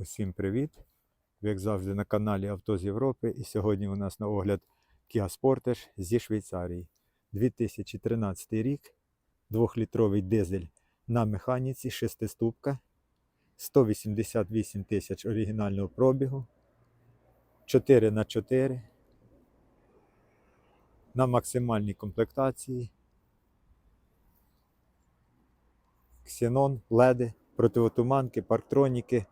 Усім привіт! Як завжди, на каналі Авто з Європи. І сьогодні у нас на огляд Kia Sportage зі Швейцарії. 2013 рік, 2-літровий дизель на механіці, 6-ступка, 188 тисяч оригінального пробігу, 4 х 4 на максимальній комплектації. Ксенон, леди, противотуманки, парктроніки,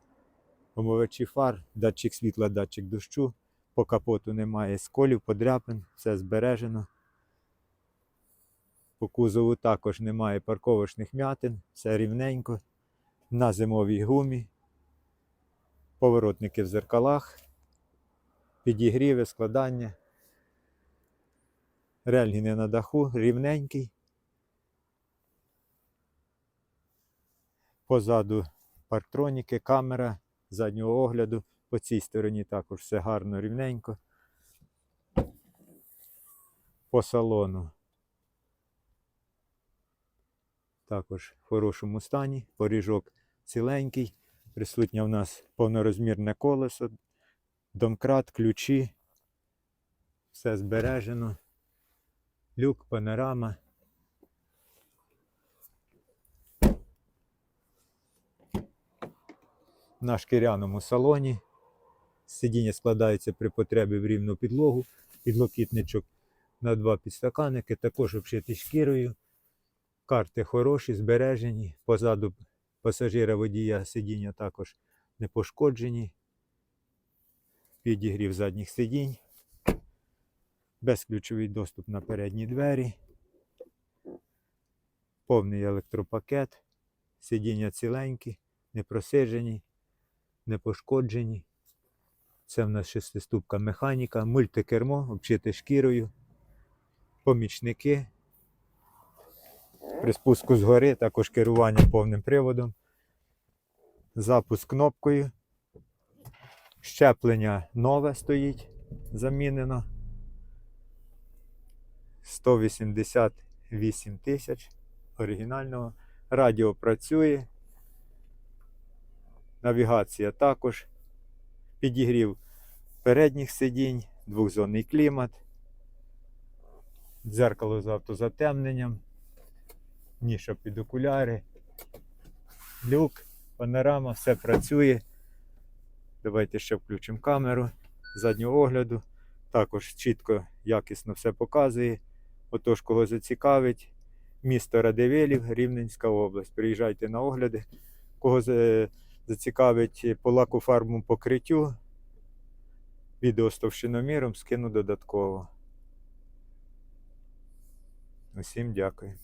омивачі фар, датчик світла, датчик дощу. По капоту немає сколів, подряпин, все збережено. По кузову також немає парковочних м'ятин, все рівненько. На зимовій гумі, поворотники в зеркалах, підігріви, складання. Рельгіни на даху, рівненький. Позаду парктроніки, камера заднього огляду. По цій стороні також все гарно рівненько. По салону. Також в хорошому стані. Поріжок ціленький. Присутнє в нас повнорозмірне колесо, домкрат, ключі. Все збережено. Люк, панорама. На шкіряному салоні. Сидіння складається при потребі в рівну підлогу, підлокітничок на два підстаканники, також обшитий шкірою. Карти хороші, збережені. Позаду пасажира водія сидіння також не пошкоджені. Підігрів задніх сидінь. Безключовий доступ на передні двері. Повний електропакет. Сидіння ціленькі, не просиджені не пошкоджені. Це в нас шестиступка механіка, мультикермо, обчите шкірою, помічники. При спуску згори також керування повним приводом. Запуск кнопкою. Щеплення нове стоїть, замінено. 188 тисяч оригінального. Радіо працює. Навігація також. Підігрів передніх сидінь, двохзонний клімат, дзеркало з автозатемненням, ніша під окуляри, люк, панорама, все працює. Давайте ще включимо камеру заднього огляду. Також чітко, якісно все показує. Отож, кого зацікавить, місто Радивилів, Рівненська область. Приїжджайте на огляди. Кого зацікавить по фарбу покриттю, відео з товщиноміром скину додатково. Усім дякую.